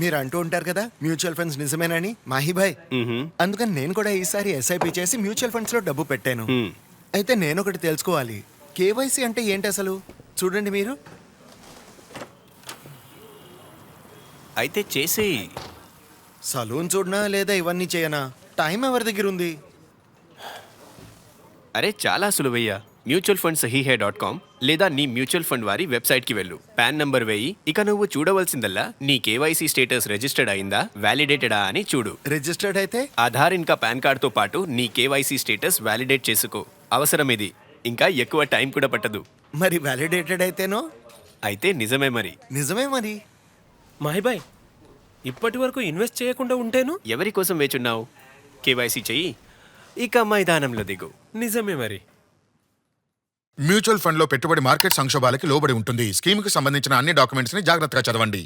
మీరు అంటూ ఉంటారు కదా మ్యూచువల్ ఫండ్స్ నిజమేనని? మాహిబాయ్ అందుకని నేను కూడా ఈసారి ఎస్ఐపి చేసి మ్యూచువల్ ఫండ్స్లో డబ్బు పెట్టాను. అయితే నేను ఒకటి తెలుసుకోవాలి కేవైసీ అంటే ఏంటి అసలు? చూడండి మీరు. అయితే చేసేయి. సలూన్ చూడనా లేదా ఇవన్నీ చేయనా? టైం ఎవరి దగ్గర ఉంది? అరే చాలా సులువయ్యా. మ్యూచువల్ ఫండ్ సహీహే డాట్ కామ్ లేదా నీ మ్యూచువల్ ఫండ్ వారి వెబ్సైట్కి వెళ్ళు. పాన్ నంబర్ వేయి. ఇక నువ్వు చూడవలసిందల్లా నీ కేవైసీ స్టేటస్ రిజిస్టర్డ్ అయిందా? వ్యాలిడేటెడా అని చూడు. రిజిస్టర్డ్ అయితే? ఆధార్ ఇంకా పాన్ కార్డ్తో పాటు నీ కేవైసీ స్టేటస్ వ్యాలిడేట్ చేసుకో. అవసరం ఇది. ఇంకా ఎక్కువ టైం కూడా పట్టదు. మరి వ్యాలిడేటెడ్ అయితేనో? అయితే నిజమే మరి. నిజమే మరి. మాహిబాయ్ ఇప్పటి వరకు ఇన్వెస్ట్ చేయకుండా ఉంటేను? ఎవరి కోసం వేచున్నావు? కేవైసీ చెయ్యి. ఇక మైదానంలో దిగు. నిజమే మరి. మ్యూచువల్ ఫండ్లో పెట్టుబడి మార్కెట్ సంక్షోభాలకి లోబడి ఉంటుంది. స్కీమ్కి సంబంధించిన అన్ని డాక్యుమెంట్స్ని జాగ్రత్తగా చదవండి.